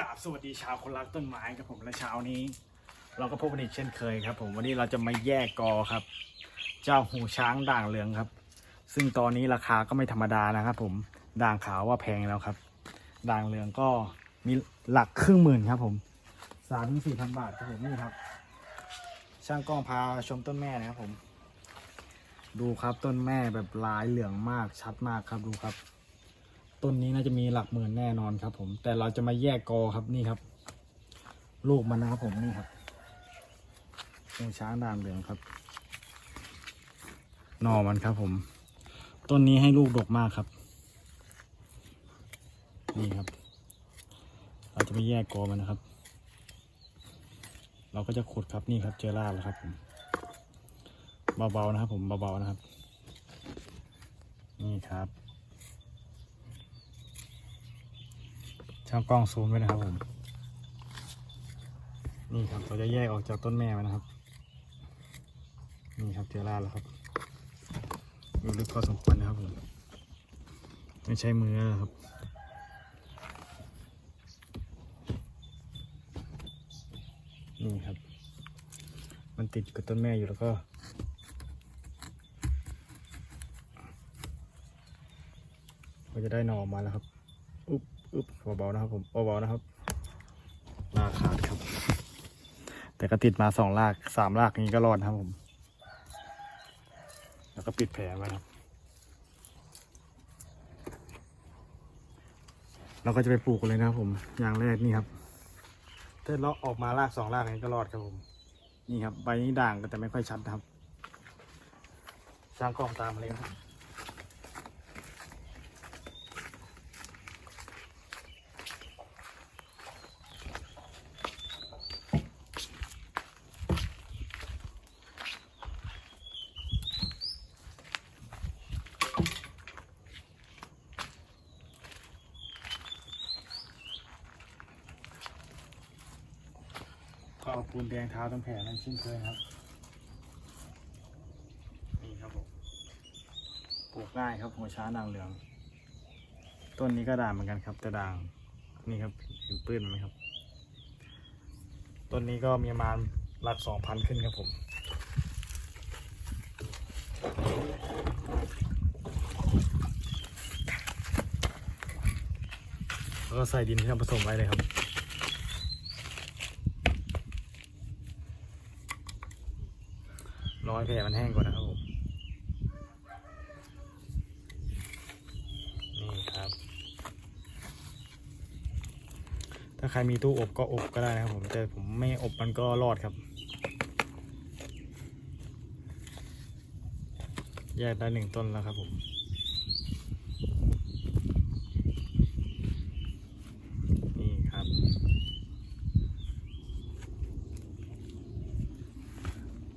กราบสวัสดีชาวคนรักต้นไม้ครับผมและเช้านี้ เราก็พบกันอีกเช่นเคยครับ ผมวันนี้เราจะมาแยกกอครับ เจ้าหูช้างด่างเหลืองครับ ซึ่งตอนนี้ราคาก็ไม่ธรรมดานะครับ ผมด่างขาวว่าแพงแล้วครับ ด่างเหลืองก็มีหลักครึ่งหมื่นครับ ผมสามถึงสี่พันบาทครับผมนี่ครับ ช่างกล้องพาชมต้นแม่นะครับผม ดูครับต้นแม่แบบลายเหลืองมากชัดมากครับดูครับ ต้นนี้น่าจะมีหลักหมื่นแน่นอนครับ ผม แต่เราจะมาแยกกอครับนี่ครับ ลูกมันนะครับผมนี่ครับงูช้างดางเหลืองครับนอมันครับ ผม ต้นนี้ให้ลูกดกมากครับ นี่ครับ เราจะไปแยกกอมันนะครับ เราก็จะขุดครับนี่ครับ เจอราแล้วครับ ผมเบาๆนะครับ ผมเบาๆนะครับ นี่ครับ ช่างกล้องซูมไว้นะครับผมนี่ครับเราจะแยกออกจากต้นแม่มันนะครับ นี่ครับเจอราแล้วครับอยู่ลึกพอสมควรนะครับผมไม่ใช่มือนะครับนี่ครับ มันติดกับต้นแม่อยู่แล้วก็ก็จะได้หนอออกมาแล้วครับอุ๊บ อุ๊บเบาๆนะครับผมเบาๆนะครับลากขาดครับ แต่ก็ติดมาสองลากสามลากนี้ก็รอดนะครับผม แล้วก็ปิดแผลไว้ครับ เราก็จะไปปลูกเลยนะครับผมอย่างแรกนี่ครับถ้าเราออกมาลากสองลากนี้ก็รอดครับผม นี่ครับใบนี้ด่างก็แต่ไม่ค่อยชัดนะครับ สร้างกล้องตามมาเลยครับ ก็เอาปูนแดงเท้าตั้งแผลนั่นเช่นเคยครับ นี่ครับผมปลูกง่ายครับหัวช้าด่างเหลือง ต้นนี้ก็ด่างเหมือนกันครับแต่ด่างนี่ครับเห็นปื้นไหมครับ ต้นนี้ก็มีประมาณหลักสองพันขึ้นครับผมแล้วก็ใส่ดินที่เราผสมไว้เลยครับ รอยแผลมันแห้งก่อนนะครับผมนี่ครับ ถ้าใครมีตู้อบก็อบก็ได้นะครับผมแต่ผมไม่อบมันก็รอดครับ แยกได้หนึ่งต้นแล้วครับผม นี่ครับ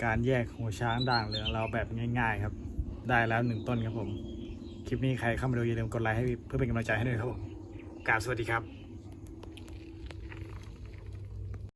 การแยกหัวช้างด่างเหลืองเราแบบง่ายๆครับ ได้แล้วหนึ่งต้นครับผม คลิปนี้ใครเข้ามาดูอย่าลืมกดไลค์ให้เพื่อเป็นกำลังใจให้ด้วยครับผมกราบสวัสดีครับ